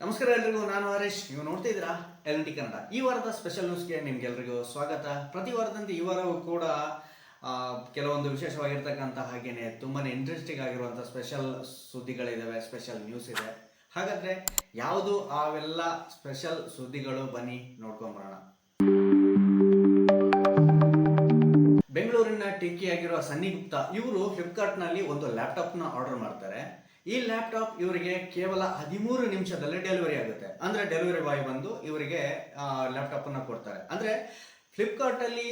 ನಮಸ್ಕಾರ ಎಲ್ರಿಗೂ, ನಾನು ಹರೀಶ್. ನೀವು ನೋಡ್ತಾ ಇದ್ದೀರಾ ಎಲ್ ಟಿ ಕನ್ನಡ. ಈ ವಾರದ ಸ್ಪೆಷಲ್ ನ್ಯೂಸ್ಗೆ ನಿಮ್ಗೆಲ್ರಿಗೂ ಸ್ವಾಗತ. ಪ್ರತಿ ವಾರದಂತೆ ಈ ವಾರವೂ ಕೂಡ ಕೆಲವೊಂದು ವಿಶೇಷವಾಗಿರ್ತಕ್ಕಂಥ ಹಾಗೇನೆ ತುಂಬಾ ಇಂಟ್ರೆಸ್ಟಿಂಗ್ ಆಗಿರುವಂಥ ಸ್ಪೆಷಲ್ ಸುದ್ದಿಗಳಿದಾವೆ ಸ್ಪೆಷಲ್ ನ್ಯೂಸ್ ಇದೆ. ಹಾಗಾದ್ರೆ ಯಾವುದು ಅವೆಲ್ಲ ಸ್ಪೆಷಲ್ ಸುದ್ದಿಗಳು? ಬನ್ನಿ ನೋಡ್ಕೊಂಬರೋಣ ಬೆಂಗಳೂರಿನ ಟೆಕ್ಕಿಯಾಗಿರುವ ಸನ್ನಿ ಗುಪ್ತಾ ಇವರು ಫ್ಲಿಪ್ಕಾರ್ಟ್ನಲ್ಲಿ ಒಂದು ಲ್ಯಾಪ್ಟಾಪ್ನ ಆರ್ಡರ್ ಮಾಡ್ತಾರೆ. ಈ ಲ್ಯಾಪ್ಟಾಪ್ ಇವರಿಗೆ ಕೇವಲ ಹದಿಮೂರು ನಿಮಿಷದಲ್ಲಿ ಡೆಲಿವರಿ ಆಗುತ್ತೆ. ಅಂದ್ರೆ ಡೆಲಿವರಿ ಬಾಯ್ ಬಂದು ಇವರಿಗೆ ಲ್ಯಾಪ್ಟಾಪ್ ಅನ್ನ ಕೊಡ್ತಾರೆ. ಅಂದ್ರೆ ಫ್ಲಿಪ್ಕಾರ್ಟ್ ಅಲ್ಲಿ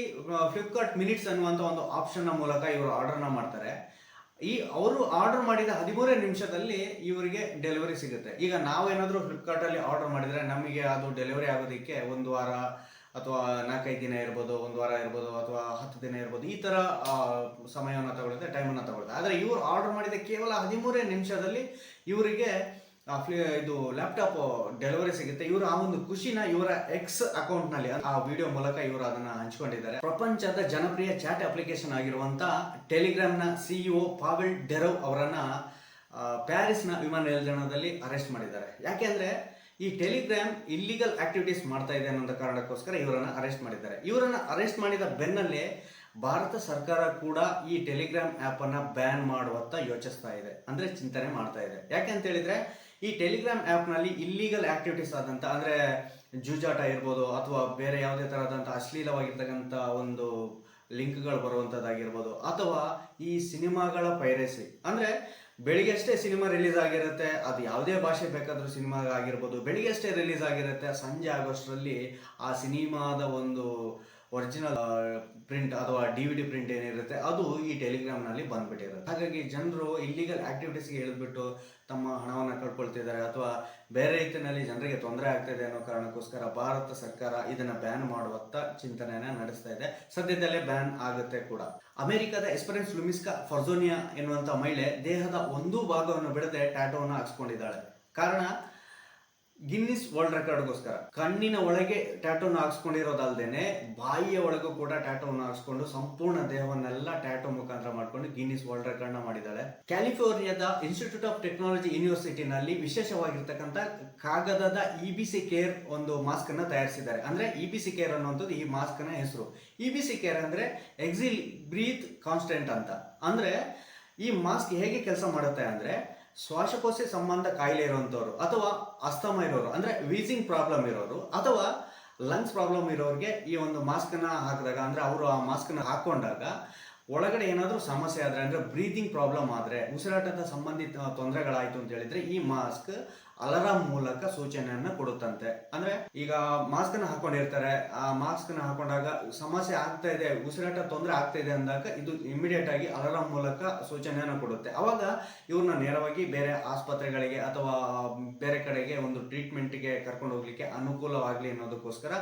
ಫ್ಲಿಪ್ಕಾರ್ಟ್ ಮಿನಿಟ್ಸ್ ಅನ್ನುವಂಥ ಒಂದು ಆಪ್ಷನ್ ಮೂಲಕ ಇವರು ಆರ್ಡರ್ನ ಮಾಡ್ತಾರೆ. ಈ, ಅವರು ಆರ್ಡರ್ ಮಾಡಿದ ಹದಿಮೂರೇ ನಿಮಿಷದಲ್ಲಿ ಇವರಿಗೆ ಡೆಲಿವರಿ ಸಿಗುತ್ತೆ. ಈಗ ನಾವೇನಾದರೂ ಫ್ಲಿಪ್ಕಾರ್ಟಲ್ಲಿ ಆರ್ಡರ್ ಮಾಡಿದರೆ ನಮಗೆ ಅದು ಡೆಲಿವರಿ ಆಗೋದಕ್ಕೆ ಒಂದು ವಾರ ಅಥವಾ ನಾಲ್ಕೈದು ದಿನ ಇರ್ಬೋದು, ಒಂದು ವಾರ ಇರ್ಬೋದು, ಅಥವಾ ಹತ್ತು ದಿನ ಇರ್ಬೋದು, ಈ ಥರ ಸಮಯವನ್ನು ತಗೊಳ್ಳುತ್ತೆ ಟೈಮನ್ನು ತಗೊಳ್ಳುತ್ತೆ. ಆದರೆ ಇವರು ಆರ್ಡರ್ ಮಾಡಿದ ಕೇವಲ ಹದಿಮೂರೇ ನಿಮಿಷದಲ್ಲಿ ಇವರಿಗೆ ಫ್ಲಿ, ಇದು ಲ್ಯಾಪ್ಟಾಪ್ ಡೆಲಿವರಿ ಸಿಗುತ್ತೆ. ಇವರು ಆ ಒಂದು ಖುಷಿನ ಇವರ ಎಕ್ಸ್ ಅಕೌಂಟ್ನಲ್ಲಿ ಆ ವಿಡಿಯೋ ಮೂಲಕ ಇವರು ಅದನ್ನ ಹಂಚಿಕೊಂಡಿದ್ದಾರೆ. ಪ್ರಪಂಚದ ಜನಪ್ರಿಯ ಚಾಟ್ ಅಪ್ಲಿಕೇಶನ್ ಆಗಿರುವಂತ ಟೆಲಿಗ್ರಾಮ್ನ ಸಿಇಒ ಪಾವೆಲ್ ಡೆರವ್ ಅವರನ್ನ ಪ್ಯಾರಿಸ್ನ ವಿಮಾನ ನಿಲ್ದಾಣದಲ್ಲಿ ಅರೆಸ್ಟ್ ಮಾಡಿದ್ದಾರೆ. ಯಾಕೆಂದ್ರೆ ಈ ಟೆಲಿಗ್ರಾಮ್ ಇಲ್ಲಿಗಲ್ ಆಕ್ಟಿವಿಟೀಸ್ ಮಾಡ್ತಾ ಇದೆ ಅನ್ನೋ ಕಾರಣಕ್ಕೋಸ್ಕರ ಇವರನ್ನು ಅರೆಸ್ಟ್ ಮಾಡಿದ್ದಾರೆ. ಇವರನ್ನು ಅರೆಸ್ಟ್ ಮಾಡಿದ ಬೆನ್ನಲ್ಲೇ ಭಾರತ ಸರ್ಕಾರ ಕೂಡ ಈ ಟೆಲಿಗ್ರಾಮ್ ಆ್ಯಪನ್ನು ಬ್ಯಾನ್ ಮಾಡುವತ್ತ ಯೋಚಿಸ್ತಾ ಇದೆ. ಅಂದರೆ ಚಿಂತನೆ ಮಾಡ್ತಾ ಇದೆ. ಯಾಕೆ ಅಂತ ಹೇಳಿದ್ರೆ, ಈ ಟೆಲಿಗ್ರಾಮ್ ಆ್ಯಪ್ನಲ್ಲಿ ಇಲ್ಲಿಗಲ್ ಆಕ್ಟಿವಿಟೀಸ್ ಆದಂಥ ಅಂದರೆ ಜೂಜಾಟ ಇರ್ಬೋದು ಅಥವಾ ಬೇರೆ ಯಾವುದೇ ಥರದಂಥ ಅಶ್ಲೀಲವಾಗಿರ್ತಕ್ಕಂಥ ಒಂದು ಲಿಂಕ್ಗಳು ಬರುವಂಥದ್ದಾಗಿರ್ಬೋದು ಅಥವಾ ಈ ಸಿನಿಮಾಗಳ ಪೈರಸಿ. ಅಂದ್ರೆ ಬೆಳಿಗ್ಗೆ ಅಷ್ಟೇ ಸಿನಿಮಾ ರಿಲೀಸ್ ಆಗಿರುತ್ತೆ, ಅದು ಯಾವುದೇ ಭಾಷೆ ಬೇಕಾದರೂ ಸಿನಿಮಾ ಆಗಿರ್ಬೋದು ಬೆಳಿಗ್ಗೆ ಅಷ್ಟೇ ರಿಲೀಸ್ ಆಗಿರುತ್ತೆ, ಸಂಜೆ ಆಗೋಷ್ಟರಲ್ಲಿ ಆ ಸಿನಿಮಾದ ಒಂದು ಒರಿಜಿನಲ್ ಪ್ರಿಂಟ್ ಅಥವಾ ಡಿ ವಿ ಡಿ ಪ್ರಿಂಟ್ ಏನಿರುತ್ತೆ, ಅದು ಈ ಟೆಲಿಗ್ರಾಮ್ನಲ್ಲಿ ಬಂದ್ಬಿಟ್ಟಿರುತ್ತೆ. ಹಾಗಾಗಿ ಜನರು ಇಲ್ಲಿಗಲ್ ಆಕ್ಟಿವಿಟೀಸ್ಗೆ ಇಳಿದ್ಬಿಟ್ಟು ತಮ್ಮ ಹಣವನ್ನು ಕಳ್ಕೊಳ್ತಿದ್ದಾರೆ ಅಥವಾ ಬೇರೆ ರೀತಿಯಲ್ಲಿ ಜನರಿಗೆ ತೊಂದರೆ ಆಗ್ತಿದೆ ಅನ್ನೋ ಕಾರಣಕ್ಕೋಸ್ಕರ ಭಾರತ ಸರ್ಕಾರ ಇದನ್ನ ಬ್ಯಾನ್ ಮಾಡುವತ್ತ ಚಿಂತನೆಯನ್ನ ನಡೆಸ್ತಾ ಇದೆ. ಸದ್ಯದಲ್ಲೇ ಬ್ಯಾನ್ ಆಗುತ್ತೆ ಕೂಡ. ಅಮೆರಿಕದ ಎಸ್ಪರೆನ್ಸ್ ಲುಮಿಸ್ಕಾ ಫರ್ಜೋನಿಯಾ ಎನ್ನುವಂತ ಮಹಿಳೆ ದೇಹದ ಒಂದೂ ಭಾಗವನ್ನು ಬಿಡದೆ ಟ್ಯಾಟೋವನ್ನು ಹಾಕ್ಸ್ಕೊಂಡಿದ್ದಾಳೆ. ಕಾರಣ ಗಿನ್ನಿಸ್ ವರ್ಲ್ಡ್ ರೆಕಾರ್ಡ್ಗೋಸ್ಕರ ಕಣ್ಣಿನ ಒಳಗೆ ಟ್ಯಾಟೋನ ಹಾಕ್ಸ್ಕೊಂಡಿರೋದಲ್ದೇನೆ, ಬಾಯಿಯ ಒಳಗೂ ಕೂಡ ಟ್ಯಾಟೋನ ಹಾಕ್ಸ್ಕೊಂಡು ಸಂಪೂರ್ಣ ದೇಹವನ್ನೆಲ್ಲ ಟ್ಯಾಟೋ ಮುಖಾಂತರ ಮಾಡ್ಕೊಂಡು ಗಿನ್ನಿಸ್ ವರ್ಲ್ಡ್ ರೆಕಾರ್ಡ್ನ ಮಾಡಿದ್ದಾಳೆ ಕ್ಯಾಲಿಫೋರ್ನಿಯಾದ ಇನ್ಸ್ಟಿಟ್ಯೂಟ್ ಆಫ್ ಟೆಕ್ನಾಲಜಿ ಯೂನಿವರ್ಸಿಟಿನಲ್ಲಿ ವಿಶೇಷವಾಗಿರ್ತಕ್ಕಂಥ ಕಾಗದದ ಇ ಬಿ ಸಿ ಕೇರ್ ಒಂದು ಮಾಸ್ಕ್ ಅನ್ನ ತಯಾರಿಸಿದ್ದಾರೆ. ಅಂದ್ರೆ ಇ ಬಿ ಸಿ ಕೇರ್ ಅನ್ನುವಂಥದ್ದು ಈ ಮಾಸ್ಕ್ನ ಹೆಸರು. ಇ ಬಿ ಸಿ ಕೇರ್ ಅಂದ್ರೆ ಎಕ್ಸಿಲ್ ಬ್ರೀತ್ ಕಾನ್ಸ್ಟೆಂಟ್ ಅಂತ. ಅಂದ್ರೆ ಈ ಮಾಸ್ಕ್ ಹೇಗೆ ಕೆಲಸ ಮಾಡುತ್ತೆ ಅಂದ್ರೆ ಶ್ವಾಸಕೋಶ ಸಂಬಂಧ ಕಾಯಿಲೆ ಇರುವಂಥವ್ರು ಅಥವಾ ಅಸ್ತಮ ಇರೋರು, ಅಂದ್ರೆ ವೀಸಿಂಗ್ ಪ್ರಾಬ್ಲಮ್ ಇರೋರು ಅಥವಾ ಲಂಗ್ಸ್ ಪ್ರಾಬ್ಲಮ್ ಇರೋರಿಗೆ ಈ ಒಂದು ಮಾಸ್ಕನ್ನ ಹಾಕಿದಾಗ, ಅಂದ್ರೆ ಅವರು ಆ ಮಾಸ್ಕನ್ನ ಹಾಕೊಂಡಾಗ ಒಳಗಡೆ ಏನಾದರೂ ಸಮಸ್ಯೆ ಆದರೆ, ಅಂದರೆ ಬ್ರೀತಿಂಗ್ ಪ್ರಾಬ್ಲಮ್ ಆದರೆ, ಉಸಿರಾಟದ ಸಂಬಂಧಿತ ತೊಂದರೆಗಳಾಯಿತು ಅಂತ ಹೇಳಿದ್ರೆ ಈ ಮಾಸ್ಕ್ ಅಲಾರಾಮ್ ಮೂಲಕ ಸೂಚನೆಯನ್ನು ಕೊಡುತ್ತಂತೆ. ಅಂದರೆ ಈಗ ಮಾಸ್ಕನ್ನು ಹಾಕೊಂಡಿರ್ತಾರೆ. ಆ ಮಾಸ್ಕನ್ನು ಹಾಕೊಂಡಾಗ ಸಮಸ್ಯೆ ಆಗ್ತಾ ಇದೆ, ಉಸಿರಾಟ ತೊಂದರೆ ಆಗ್ತಾ ಇದೆ ಅಂದಾಗ ಇದು ಇಮಿಡಿಯೇಟ್ ಆಗಿ ಅಲಾರಾಮ್ ಮೂಲಕ ಸೂಚನೆಯನ್ನು ಕೊಡುತ್ತೆ. ಅವಾಗ ಇವ್ರನ್ನ ನೇರವಾಗಿ ಬೇರೆ ಆಸ್ಪತ್ರೆಗಳಿಗೆ ಅಥವಾ ಬೇರೆ ಕಡೆಗೆ ಒಂದು ಟ್ರೀಟ್ಮೆಂಟ್ಗೆ ಕರ್ಕೊಂಡು ಹೋಗ್ಲಿಕ್ಕೆ ಅನುಕೂಲವಾಗಲಿ ಅನ್ನೋದಕ್ಕೋಸ್ಕರ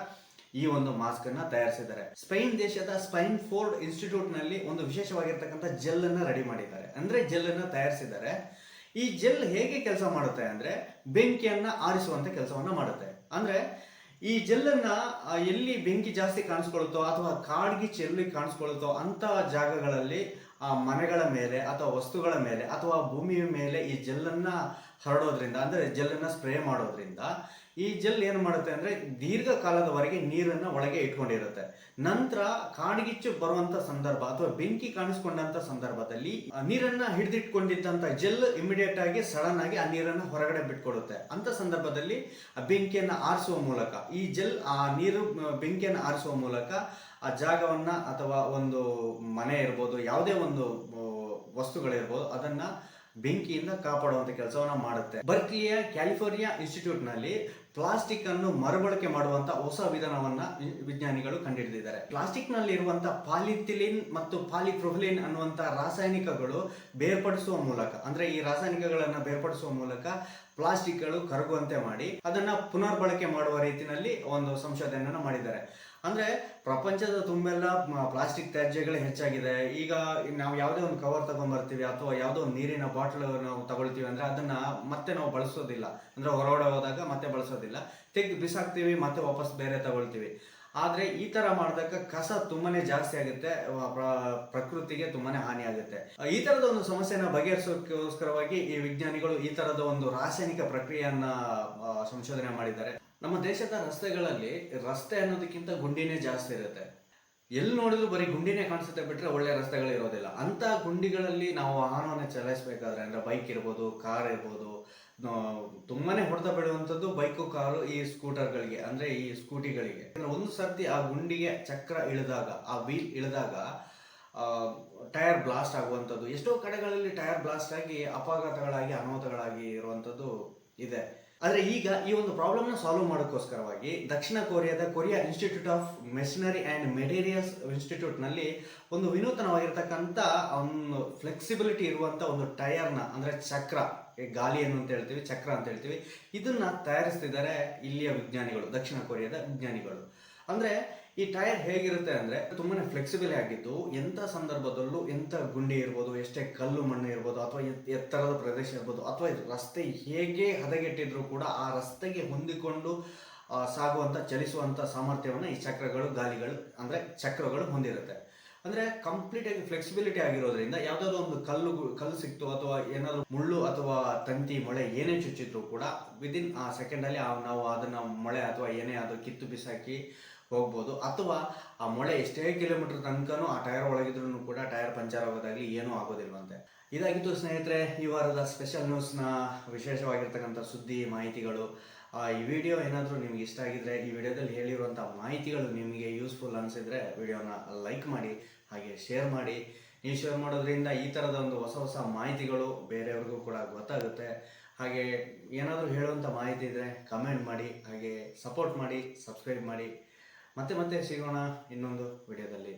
ಈ ಒಂದು ಮಾಸ್ಕ್ ಅನ್ನ ತಯಾರಿಸಿದ್ದಾರೆ. ಸ್ಪೈನ್ ದೇಶದ ಸ್ಪೈನ್ ಫೋರ್ಡ್ ಇನ್ಸ್ಟಿಟ್ಯೂಟ್ನಲ್ಲಿ ಒಂದು ವಿಶೇಷವಾಗಿರ್ತಕ್ಕಂಥ ಜೆಲ್ ಅನ್ನ ರೆಡಿ ಮಾಡಿದ್ದಾರೆ. ಅಂದ್ರೆ ಜೆಲ್ ಅನ್ನ ತಯಾರಿಸಿದ್ದಾರೆ. ಈ ಜೆಲ್ ಹೇಗೆ ಕೆಲಸ ಮಾಡುತ್ತೆ ಅಂದ್ರೆ ಬೆಂಕಿಯನ್ನ ಆರಿಸುವಂತ ಕೆಲಸವನ್ನ ಮಾಡುತ್ತೆ. ಅಂದ್ರೆ ಈ ಜೆಲ್ಲನ್ನ ಎಲ್ಲಿ ಬೆಂಕಿ ಜಾಸ್ತಿ ಕಾಣಿಸ್ಕೊಳ್ತೋ ಅಥವಾ ಕಾಡ್ಗಿ ಚೆಲ್ಲಿ ಕಾಣಿಸ್ಕೊಳ್ತೋ ಅಂತ ಜಾಗಗಳಲ್ಲಿ ಆ ಮನೆಗಳ ಮೇಲೆ ಅಥವಾ ವಸ್ತುಗಳ ಮೇಲೆ ಅಥವಾ ಭೂಮಿಯ ಮೇಲೆ ಈ ಜೆಲ್ಲನ್ನ ಹರಡೋದ್ರಿಂದ, ಅಂದ್ರೆ ಜೆಲ್ಲನ್ನ ಸ್ಪ್ರೇ ಮಾಡೋದ್ರಿಂದ ಈ ಜೆಲ್ ಏನು ಮಾಡುತ್ತೆ ಅಂದರೆ ದೀರ್ಘಕಾಲದವರೆಗೆ ನೀರನ್ನು ಒಳಗೆ ಇಟ್ಕೊಂಡಿರುತ್ತೆ. ನಂತರ ಕಾಡ್ಗಿಚ್ಚು ಬರುವಂಥ ಸಂದರ್ಭ ಅಥವಾ ಬೆಂಕಿ ಕಾಣಿಸ್ಕೊಂಡಂಥ ಸಂದರ್ಭದಲ್ಲಿ ನೀರನ್ನು ಹಿಡಿದಿಟ್ಕೊಂಡಿದ್ದಂಥ ಜೆಲ್ ಇಮಿಡಿಯೇಟ್ ಆಗಿ ಸಡನ್ ಆಗಿ ಆ ನೀರನ್ನು ಹೊರಗಡೆ ಬಿಟ್ಕೊಡುತ್ತೆ. ಅಂತ ಸಂದರ್ಭದಲ್ಲಿ ಆ ಬೆಂಕಿಯನ್ನು ಆರಿಸುವ ಮೂಲಕ, ಈ ಜೆಲ್ ಆ ನೀರು ಬೆಂಕಿಯನ್ನು ಆರಿಸುವ ಮೂಲಕ ಆ ಜಾಗವನ್ನು ಅಥವಾ ಒಂದು ಮನೆ ಇರ್ಬೋದು, ಯಾವುದೇ ಒಂದು ವಸ್ತುಗಳಿರ್ಬೋದು, ಅದನ್ನ ಬೆಂಕಿಯಿಂದ ಕಾಪಾಡುವಂತ ಕೆಲಸವನ್ನ ಮಾಡುತ್ತೆ. ಬರ್ಕ್ಲಿಯ ಕ್ಯಾಲಿಫೋರ್ನಿಯಾ ಇನ್ಸ್ಟಿಟ್ಯೂಟ್ನಲ್ಲಿ ಪ್ಲಾಸ್ಟಿಕ್ ಅನ್ನು ಮರುಬಳಕೆ ಮಾಡುವಂತ ಹೊಸ ವಿಧಾನವನ್ನ ವಿಜ್ಞಾನಿಗಳು ಕಂಡುಹಿಡಿದಿದ್ದಾರೆ ಪ್ಲಾಸ್ಟಿಕ್ನಲ್ಲಿ ಇರುವಂತ ಪಾಲಿಥಿಲಿನ್ ಮತ್ತು ಪಾಲಿಪ್ರೊಫಿಲಿನ್ ಅನ್ನುವಂತ ರಾಸಾಯನಿಕಗಳು ಬೇರ್ಪಡಿಸುವ ಮೂಲಕ, ಅಂದ್ರೆ ಈ ರಾಸಾಯನಿಕಗಳನ್ನ ಬೇರ್ಪಡಿಸುವ ಮೂಲಕ ಪ್ಲಾಸ್ಟಿಕ್ಗಳು ಕರಗುವಂತೆ ಮಾಡಿ ಅದನ್ನ ಪುನರ್ಬಳಕೆ ಮಾಡುವ ರೀತಿಯಲ್ಲಿ ಒಂದು ಸಂಶೋಧನೆಯನ್ನ ಮಾಡಿದ್ದಾರೆ. ಅಂದ್ರೆ ಪ್ರಪಂಚದ ತುಂಬೆಲ್ಲ ಪ್ಲಾಸ್ಟಿಕ್ ತ್ಯಾಜ್ಯಗಳು ಹೆಚ್ಚಾಗಿದೆ. ಈಗ ನಾವು ಯಾವುದೇ ಒಂದು ಕವರ್ ತಗೊಂಡ್ಬರ್ತೀವಿ ಅಥವಾ ಯಾವುದೋ ಒಂದು ನೀರಿನ ಬಾಟ್ಲ್ ನಾವು ತಗೊಳ್ತೀವಿ ಅಂದ್ರೆ ಅದನ್ನ ಮತ್ತೆ ನಾವು ಬಳಸೋದಿಲ್ಲ. ಅಂದ್ರೆ ಹೊರಗಡೆ ಹೋದಾಗ ಮತ್ತೆ ಬಳಸೋದಿಲ್ಲ. ತೆಗೆದು ಬಿಸಾಕ್ತೀವಿ, ಮತ್ತೆ ವಾಪಸ್ ಬೇರೆ ತಗೊಳ್ತೀವಿ. ಆದರೆ ಈ ಥರ ಮಾಡಿದಾಗ ಕಸ ತುಂಬಾನೇ ಜಾಸ್ತಿ ಆಗುತ್ತೆ ಪ್ರಕೃತಿಗೆ ತುಂಬಾನೇ ಹಾನಿ ಆಗುತ್ತೆ. ಈ ಥರದ ಒಂದು ಸಮಸ್ಯೆನ ಬಗೆಹರಿಸೋಕ್ಕೋಸ್ಕರವಾಗಿ ಈ ವಿಜ್ಞಾನಿಗಳು ಈ ಥರದ ಒಂದು ರಾಸಾಯನಿಕ ಪ್ರಕ್ರಿಯೆಯನ್ನ ಸಂಶೋಧನೆ ಮಾಡಿದ್ದಾರೆ. ನಮ್ಮ ದೇಶದ ರಸ್ತೆಗಳಲ್ಲಿ ರಸ್ತೆ ಅನ್ನೋದಕ್ಕಿಂತ ಗುಂಡಿನೇ ಜಾಸ್ತಿ ಇರುತ್ತೆ. ಎಲ್ಲಿ ನೋಡಿದ್ರು ಬರೀ ಗುಂಡಿನೇ ಕಾಣಿಸುತ್ತೆ ಬಿಟ್ರೆ ಒಳ್ಳೆ ರಸ್ತೆಗಳು ಇರೋದಿಲ್ಲ. ಅಂತ ಗುಂಡಿಗಳಲ್ಲಿ ನಾವು ವಾಹನವನ್ನು ಚಲಾಯಿಸಬೇಕಾದ್ರೆ ಅಂದ್ರೆ ಬೈಕ್ ಇರ್ಬೋದು ಕಾರ್ ಇರ್ಬೋದು ತುಂಬಾನೇ ಹೊಡೆತ ಬೀಳುವಂಥದ್ದು ಬೈಕು ಕಾರು ಈ ಸ್ಕೂಟರ್ಗಳಿಗೆ ಅಂದ್ರೆ ಈ ಸ್ಕೂಟಿಗಳಿಗೆ ಒಂದು ಸರ್ತಿ ಆ ಗುಂಡಿಗೆ ಚಕ್ರ ಇಳಿದಾಗ, ಆ ವೀಲ್ ಇಳಿದಾಗ ಟೈರ್ ಬ್ಲಾಸ್ಟ್ ಆಗುವಂಥದ್ದು. ಎಷ್ಟೋ ಕಡೆಗಳಲ್ಲಿ ಟೈರ್ ಬ್ಲಾಸ್ಟ್ ಆಗಿ ಅಪಘಾತಗಳಾಗಿ, ಅನಾಹುತಗಳಾಗಿ ಇರುವಂಥದ್ದು ಇದೆ. ಆದರೆ ಈಗ ಈ ಒಂದು ಪ್ರಾಬ್ಲಮ್ನ ಸಾಲ್ವ್ ಮಾಡೋಕ್ಕೋಸ್ಕರವಾಗಿ ದಕ್ಷಿಣ ಕೊರಿಯಾದ Korea institute of machinery and materials ಇನ್ಸ್ಟಿಟ್ಯೂಟ್ನಲ್ಲಿ ಒಂದು ವಿನೂತನವಾಗಿರ್ತಕ್ಕಂಥ ಒಂದು ಫ್ಲೆಕ್ಸಿಬಿಲಿಟಿ ಇರುವಂಥ ಒಂದು ಟೈರ್ನ ಅಂದರೆ ಚಕ್ರ ಗಾಲಿಯನ್ನು ಅಂತ ಹೇಳ್ತೀವಿ, ಚಕ್ರ ಅಂತ ಹೇಳ್ತೀವಿ. ಇದನ್ನು ತಯಾರಿಸ್ತಿದ್ದಾರೆ ಇಲ್ಲಿಯ ವಿಜ್ಞಾನಿಗಳು, ದಕ್ಷಿಣ ಕೊರಿಯಾದ ವಿಜ್ಞಾನಿಗಳು. ಅಂದರೆ ಈ ಟೈರ್ ಹೇಗಿರುತ್ತೆ ಅಂದರೆ ತುಂಬಾನೇ ಫ್ಲೆಕ್ಸಿಬಲ್ ಆಗಿದ್ದು ಎಂಥ ಸಂದರ್ಭದಲ್ಲೂ ಎಂಥ ಗುಂಡಿ ಇರ್ಬೋದು, ಎಷ್ಟೇ ಕಲ್ಲು ಮಣ್ಣು ಇರ್ಬೋದು, ಅಥವಾ ಎತ್- ಎತ್ತರದ ಪ್ರದೇಶ ಇರ್ಬೋದು, ಅಥವಾ ರಸ್ತೆ ಹೇಗೆ ಹದಗೆಟ್ಟಿದ್ರು ಕೂಡ ಆ ರಸ್ತೆಗೆ ಹೊಂದಿಕೊಂಡು ಸಾಗುವಂತ ಚಲಿಸುವಂಥ ಸಾಮರ್ಥ್ಯವನ್ನು ಈ ಚಕ್ರಗಳು, ಗಾಲಿಗಳು, ಅಂದರೆ ಚಕ್ರಗಳು ಹೊಂದಿರುತ್ತೆ. ಅಂದರೆ ಕಂಪ್ಲೀಟಾಗಿ ಫ್ಲೆಕ್ಸಿಬಿಲಿಟಿ ಆಗಿರೋದ್ರಿಂದ ಯಾವುದಾದ್ರು ಒಂದು ಕಲ್ಲು ಕಲ್ಲು ಸಿಕ್ತು ಅಥವಾ ಏನಾದರೂ ಮುಳ್ಳು ಅಥವಾ ತಂತಿ, ಮೊಳೆ ಏನೇ ಚುಚ್ಚಿದ್ರು ಕೂಡ ವಿದಿನ್ ಆ ಸೆಕೆಂಡಲ್ಲಿ ನಾವು ಅದನ್ನು ಮೊಳೆ ಅಥವಾ ಏನೇ ಅದು ಕಿತ್ತು ಬಿಸಾಕಿ ಹೋಗ್ಬೋದು. ಅಥವಾ ಆ ಮೊಳೆ ಎಷ್ಟೇ ಕಿಲೋಮೀಟರ್ ತನಕನೂ ಆ ಟೈರ್ ಒಳಗಿದ್ರು ಕೂಡ ಟೈರ್ ಪಂಚರ್ ಆಗೋದಾಗಲಿ ಏನೂ ಆಗೋದಿಲ್ವಂತೆ. ಇದಾಗಿತ್ತು ಸ್ನೇಹಿತರೆ, ಈ ವಾರದ ಸ್ಪೆಷಲ್ ನ್ಯೂಸ್ನ ವಿಶೇಷವಾಗಿರ್ತಕ್ಕಂಥ ಸುದ್ದಿ, ಮಾಹಿತಿಗಳು. ಈ ವಿಡಿಯೋ ಏನಾದರೂ ನಿಮ್ಗೆ ಇಷ್ಟ ಆಗಿದ್ರೆ, ಈ ವಿಡಿಯೋದಲ್ಲಿ ಹೇಳಿರುವಂಥ ಮಾಹಿತಿಗಳು ನಿಮಗೆ ಯೂಸ್ಫುಲ್ ಅನಿಸಿದ್ರೆ ವಿಡಿಯೋನ ಲೈಕ್ ಮಾಡಿ, ಹಾಗೆ ಶೇರ್ ಮಾಡಿ. ನೀವು ಶೇರ್ ಮಾಡೋದ್ರಿಂದ ಈ ಥರದ ಒಂದು ಹೊಸ ಹೊಸ ಮಾಹಿತಿಗಳು ಬೇರೆಯವ್ರಿಗೂ ಕೂಡ ಗೊತ್ತಾಗುತ್ತೆ. ಹಾಗೆ ಏನಾದರೂ ಹೇಳುವಂಥ ಮಾಹಿತಿ ಇದ್ದರೆ ಕಮೆಂಟ್ ಮಾಡಿ, ಹಾಗೆ ಸಪೋರ್ಟ್ ಮಾಡಿ ಸಬ್ಸ್ಕ್ರೈಬ್ ಮಾಡಿ. ಮತ್ತೆ ಮತ್ತೆ ಸಿಗೋಣ ಇನ್ನೊಂದು ವಿಡಿಯೋದಲ್ಲಿ.